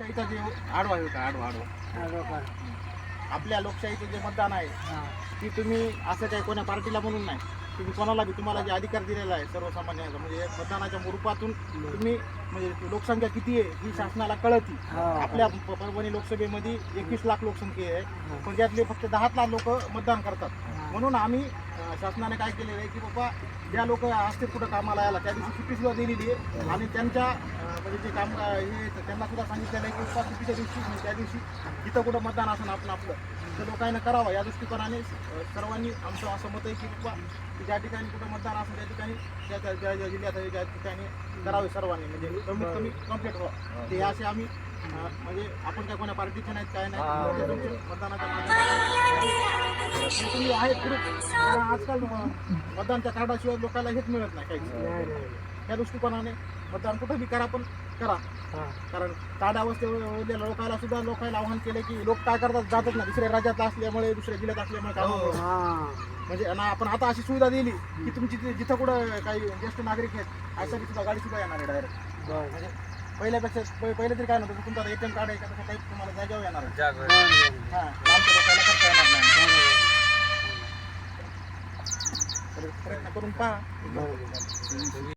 लोकशाहीचा जे आडवा होता आडवा आडवा आपल्या लोकशाहीचं जे मतदान आहे की तुम्ही असं काही कोण्या पार्टीला म्हणून नाही तुम्ही कोणाला बी तुम्हाला जे अधिकार दिलेला आहे सर्वसामान्यांचा म्हणजे मतदानाच्या रूपातून तुम्ही म्हणजे लोकसंख्या किती आहे ही शासनाला कळती. आपल्या परभणी लोकसभेमध्ये एकवीस लाख लोकसंख्या आहे पण त्यातले फक्त दहा लाख लोक मतदान करतात. म्हणून आम्ही शासनाने काय केलेलं आहे की बाबा ज्या लोक असतील कुठं कामाला यायला त्या दिवशी सुट्टी सुद्धा दिलेली आहे. आणि त्यांच्या म्हणजे जे काम हे त्यांना सुद्धा सांगितलेलं आहे की बाबा सुट्टीच्या दिवशी त्या दिवशी जिथं कुठं मतदान असेल आपण आपलं. तर लोकांना करावं या दृष्टिकोनाने. सर्वांनी आमचं असं मत आहे की बाबा की ज्या ठिकाणी कुठं मतदान असेल त्या ठिकाणी त्या त्या- ज्या ज्या जिल्ह्यात आहे, ज्या ठिकाणी करावे सर्वांनी. म्हणजे कमीत कमी कंप्लीट व्हावं. ते असे आम्ही म्हणजे आपण काय कोण्या पार्टीचे नाहीत काय नाही मतदानाच्या तुम्ही आहेत आजकाल मतदानच्या कार्डाशिवाय लोकांना हेच मिळत नाही काहीच. त्या दृष्टिकोनाने मतदान कुठं बी करा पण करा. कारण कार्ड अवस्थेच्या लोकांना सुद्धा लोकांना आव्हान केलं की लोक काय करतात जातच नाही. दुसऱ्या राज्यात असल्यामुळे दुसऱ्या जिल्ह्यात असल्यामुळे कामामुळे म्हणजे आणि आपण आता अशी सुविधा दिली की तुमची जिथं कुठं काही ज्येष्ठ नागरिक आहेत अशासाठी सुद्धा गाडी सुद्धा येणार आहे डायरेक्ट म्हणजे पहिल्यापेक्षा पहि- पहिले तरी काय नव्हतं तुमचा एटीएम कार्ड आहे का काही तुम्हाला जागेवर येणार आहे. हां प्रयत्न करून पहा.